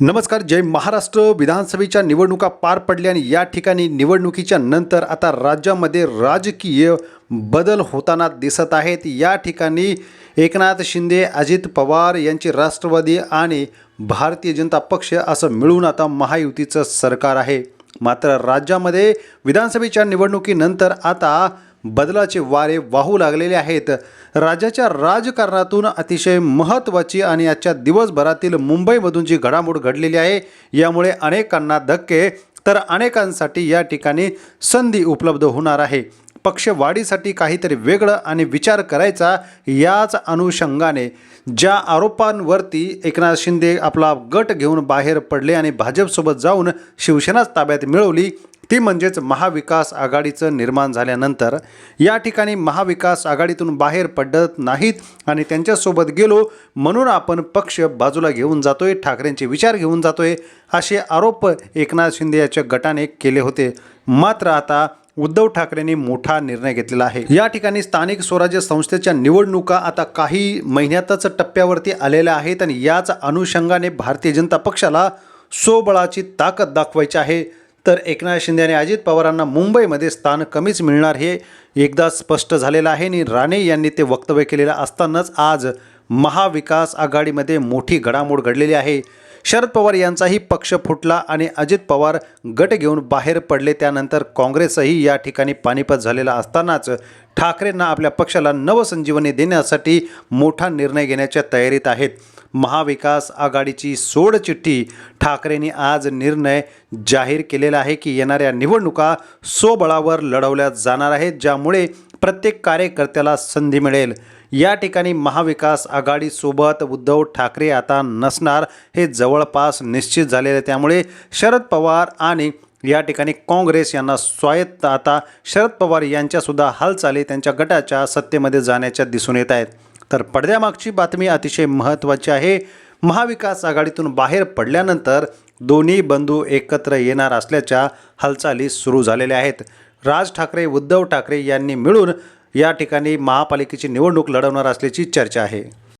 नमस्कार जय महाराष्ट्र. विधानसभेच्या निवडणुका पार पडल्या आणि या ठिकाणी निवडणुकीच्या नंतर आता राज्यामध्ये राजकीय बदल होताना दिसत आहेत. या ठिकाणी एकनाथ शिंदे अजित पवार यांची राष्ट्रवादी आणि भारतीय जनता पक्ष असं मिळून आता महायुतीचं सरकार आहे. मात्र राज्यामध्ये विधानसभेच्या निवडणुकीनंतर आता बदलाचे वारे वाहू लागलेले आहेत. राज्याच्या राजकारणातून अतिशय महत्त्वाची आणि आजच्या दिवसभरातील मुंबईमधून जी घडामोड घडलेली आहे. यामुळे अनेकांना धक्के तर अनेकांसाठी या ठिकाणी संधी उपलब्ध होणार आहे. पक्षवाढीसाठी काहीतरी वेगळं आणि विचार करायचा याच अनुषंगाने ज्या आरोपांवरती एकनाथ शिंदे आपला गट घेऊन बाहेर पडले आणि भाजपसोबत जाऊन शिवसेनाच ताब्यात मिळवली ती म्हणजेच महाविकास आघाडीचं निर्माण झाल्यानंतर या ठिकाणी महाविकास आघाडीतून बाहेर पडत नाहीत आणि त्यांच्यासोबत गेलो म्हणून आपण पक्ष बाजूला घेऊन जातोय ठाकरेंचे विचार घेऊन जातोय असे आरोप एकनाथ शिंदे याच्या गटाने केले होते. मात्र आता उद्धव ठाकरेंनी मोठा निर्णय घेतलेला आहे. या ठिकाणी स्थानिक स्वराज्य संस्थेच्या निवडणुका आता काही महिन्यातच टप्प्यावरती आलेल्या आहेत आणि याच अनुषंगाने भारतीय जनता पक्षाला स्वबळाची ताकद दाखवायची आहे. तर एकनाथ शिंदे आणि अजित पवारांना मुंबईमध्ये स्थान कमीच मिळणार हे एकदा स्पष्ट झालेलं आहे आणि राणे यांनी ते वक्तव्य केलेलं असतानाच आज महाविकास आघाडीमध्ये मोठी घडामोड घडलेली आहे. शरद पवार यांचाही पक्ष फुटला आणि अजित पवार गट घेऊन बाहेर पडले. त्यानंतर काँग्रेसही या ठिकाणी पानिपत झालेला असतानाच ठाकरेंना आपल्या पक्षाला नवसंजीवनी देण्यासाठी मोठा निर्णय घेण्याच्या तयारीत आहेत. महाविकास आघाडीची सोडचिठ्ठी ठाकरेंनी आज निर्णय जाहीर केलेला आहे की येणाऱ्या निवडणुका स्वबळावर लढवल्या जाणार आहेत ज्यामुळे प्रत्येक कार्यकर्त्याला संधी मिळेल. या ठिकाणी महाविकास आघाडीसोबत उद्धव ठाकरे आता नसणार हे जवळपास निश्चित झालेले आहे. त्यामुळे शरद पवार आणि या ठिकाणी काँग्रेस यांना स्वायत्त आता शरद पवार यांच्यासुद्धा हालचाली त्यांच्या गटाच्या सत्तेमध्ये जाण्याच्या दिसून येत आहेत. तर पडद्यामागची बातमी अतिशय महत्त्वाची आहे. महाविकास आघाडीतून बाहेर पडल्यानंतर दोन्ही बंधू एकत्र येणार असल्याच्या हालचाली सुरू झालेल्या आहेत. राज ठाकरे उद्धव ठाकरे यांनी मिळून या ठिकाणी महापालिकेची निवडणूक लढवणार असल्याची चर्चा आहे.